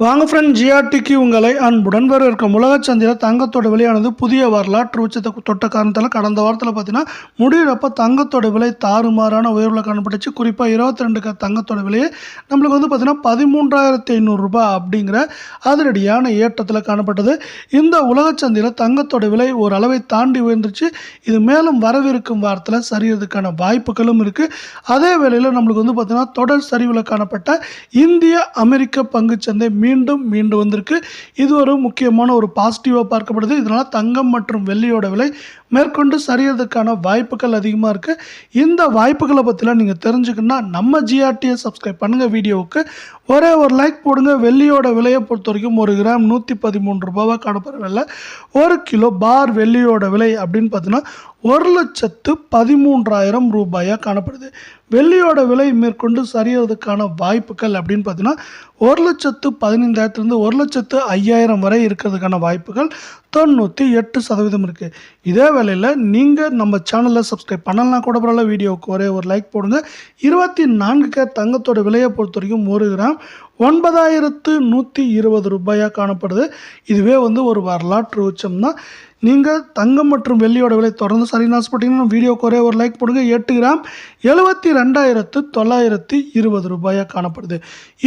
வாங்க ஃப்ரெண்ட் ஜிஆர்டிக்கு உங்களை அன்புடன் வரவேற்கும் உலக சந்தையில் தங்கத்தோட விலையானது புதிய வரலாற்று உச்சத்தை தொட்ட காரணத்தால் கடந்த வாரத்தில் பார்த்தீங்கன்னா முடிகிறப்ப தங்கத்தோட விலை தாறுமாறான உயர்வில் காணப்பட்டுச்சு. குறிப்பாக இருபத்தி ரெண்டு தங்கத்தோட விலையை நம்மளுக்கு வந்து பார்த்தீங்கன்னா பதிமூன்றாயிரத்தி ஐநூறுரூபா அப்படிங்கிற அதிரடியான ஏற்றத்தில் காணப்பட்டது. இந்த உலக சந்தையில் தங்கத்தோட விலை ஒரு அளவை தாண்டி உயர்ந்துருச்சு. இது மேலும் வரவிருக்கும் வாரத்தில் சரியறதுக்கான வாய்ப்புகளும் இருக்குது அதே வேளையில் நம்மளுக்கு வந்து பார்த்தீங்கன்னா தொடர் சரிவில் காணப்பட்ட இந்திய அமெரிக்க பங்குச்சந்தை மீண்டும் மீண்டு வந்திருக்கு. இது ஒரு முக்கியமான ஒரு பாசிட்டிவாக பார்க்கப்படுது. இதனால் தங்கம் மற்றும் வெள்ளியோட விலை மேற்கொண்டு சரியறதுக்கான வாய்ப்புகள் அதிகமாக இருக்குது இந்த வாய்ப்புகளை பற்றிலாம் நீங்கள் தெரிஞ்சுக்கணுன்னா நம்ம ஜிஆர்டியை சப்ஸ்கிரைப் பண்ணுங்கள் வீடியோவுக்கு ஒரே ஒரு லைக் போடுங்க. வெள்ளியோட விலையை பொறுத்த வரைக்கும் ஒரு கிராம் நூற்றி பதிமூன்று ரூபாவாக காணப்படுறதில்ல ஒரு கிலோ பார் வெள்ளியோட விலை அப்படின்னு பார்த்தீங்கன்னா ஒரு லட்சத்து பதிமூன்றாயிரம் ரூபாயாக காணப்படுது. வெள்ளியோட விலை மேற்கொண்டு சரியறதுக்கான வாய்ப்புகள் அப்படின்னு பார்த்தீங்கன்னா ஒரு லட்சத்து பதினைந்தாயிரத்துலேருந்து ஒரு லட்சத்து ஐயாயிரம் வரை இருக்கிறதுக்கான வாய்ப்புகள். தொண்ணூற்றி எட்டு சதவீதம் இருக்குது இதே வேலையில் நீங்கள் நம்ம சேனலில் சப்ஸ்கிரைப் பண்ணலாம் கூட பரவாயில்ல வீடியோவுக்கு ஒரே ஒரு லைக் போடுங்க. இருபத்தி நான்கு கே தங்கத்தோட விலையை பொறுத்த வரைக்கும் ஒரு கிராம் ஒன்பதாயிரத்து நூற்றி இருபது ரூபாயாக காணப்படுது. இதுவே வந்து ஒரு வரலாற்று உச்சம் தான். நீங்கள் தங்கம் மற்றும் வெள்ளியோட விலை தொடர்ந்து சரின்னு ஆசைப்பட்டீங்கன்னா வீடியோக்கு ஒரே ஒரு லைக் போடுங்க. எட்டு கிராம் எழுபத்தி ரெண்டாயிரத்து தொள்ளாயிரத்தி இருபது ரூபாயாக காணப்படுது.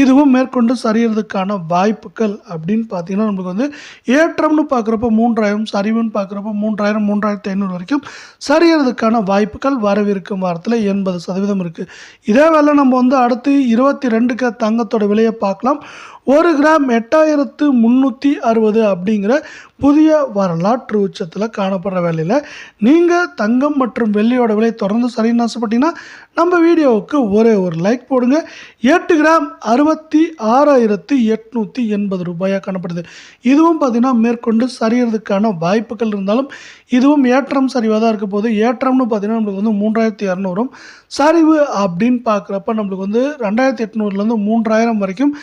இதுவும் மேற்கொண்டு சரியறதுக்கான வாய்ப்புகள் அப்படின்னு பார்த்தீங்கன்னா நம்மளுக்கு வந்து ஏற்றம்னு பார்க்குறப்ப மூன்றாயிரம் சரிவுன்னு பார்க்குறப்ப மூன்றாயிரம் மூன்றாயிரத்தி ஐநூறு வரைக்கும் சரியறதுக்கான வாய்ப்புகள் வரவிருக்கும் வாரத்தில் எண்பது சதவீதம் இருக்குது இதே வேலை நம்ம வந்து அடுத்து இருபத்தி ரெண்டுக்கு தங்கத்தோட விலையை பார்க்கலாம். ஒரு கிராம் எட்டாயிரத்து முந்நூற்றி அறுபது அப்படிங்கிற புதிய வரலாற்று உச்சத்தில் காணப்படுற வேலையில் நீங்கள் தங்கம் மற்றும் வெள்ளியோட விலை தொடர்ந்து சரின்னு ஆசைப்பட்டீங்கன்னா நம்ம வீடியோவுக்கு ஒரே ஒரு லைக் போடுங்க. எட்டு கிராம் அறுபத்தி ஆறாயிரத்து எட்நூற்றி எண்பது ரூபாயாக காணப்படுது. இதுவும் பார்த்திங்கன்னா மேற்கொண்டு சரியறதுக்கான வாய்ப்புகள் இருந்தாலும் இதுவும் ஏற்றம் சரிவாக தான் இருக்க போது ஏற்றம்னு பார்த்தீங்கன்னா நம்மளுக்கு வந்து மூன்றாயிரத்தி இரநூறும் சரிவு அப்படின்னு பார்க்குறப்ப நம்மளுக்கு வந்து ரெண்டாயிரத்தி எட்நூறுலேருந்து மூன்றாயிரம் வரைக்கும்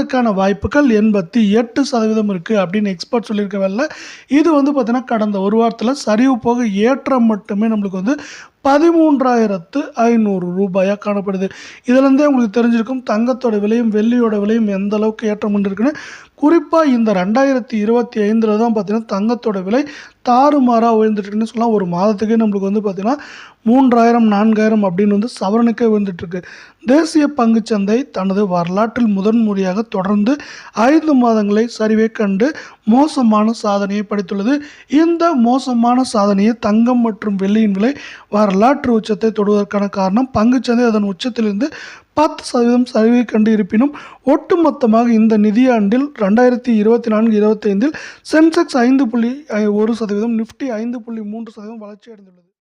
சரியறதுக்கான வாய்ப்புகள் எண்பத்தி எட்டு சதவீதம் இருக்குது அப்படின்னு எக்ஸ்பர்ட் சொல்லியிருக்க வேலை இது வந்து பார்த்திங்கன்னா கடந்த ஒரு வாரத்தில் சரிவு போக ஏற்றம் மட்டுமே நம்மளுக்கு வந்து பதிமூன்றாயிரத்து ஐநூறு ரூபாயாக காணப்படுது. இதுலேருந்தே உங்களுக்கு தெரிஞ்சிருக்கும் தங்கத்தோட விலையும் வெள்ளியோட விலையும் எந்த அளவுக்கு ஏற்றம் இருக்குன்னு குறிப்பாக இந்த ரெண்டாயிரத்தி இருபத்தி ஐந்தில் தான் பார்த்தீங்கன்னா தங்கத்தோட விலை தாறுமாறாக உயர்ந்துட்டுருக்குன்னு சொல்லலாம். ஒரு மாதத்துக்கே நம்மளுக்கு வந்து பார்த்திங்கன்னா மூன்றாயிரம் நான்காயிரம் அப்படின்னு வந்து சவரனுக்கே உயர்ந்துட்டுருக்கு. தேசிய பங்குச்சந்தை தனது வரலாற்றில் முதன்முறையாக தொடர்ந்து ஐந்து மாதங்களை சரிவை கண்டு மோசமான சாதனையை படைத்துள்ளது. இந்த மோசமான சாதனையை தங்கம் மற்றும் வெள்ளியின் விலை வரலாற்று உச்சத்தை தொடுவதற்கான காரணம் பங்குச்சந்தை அதன் உச்சத்திலிருந்து பத்து சதவீதம் சரிவை கண்டு இருப்பினும் ஒட்டுமொத்தமாக இந்த நிதியாண்டில் ரெண்டாயிரத்தி இருபத்தி நான்கு இருபத்தைந்தில் சென்செக்ஸ் ஐந்து புள்ளி ஒரு சதவீதம் நிஃப்டி ஐந்து புள்ளி மூன்று சதவீதம் வளர்ச்சி அடைந்துள்ளது.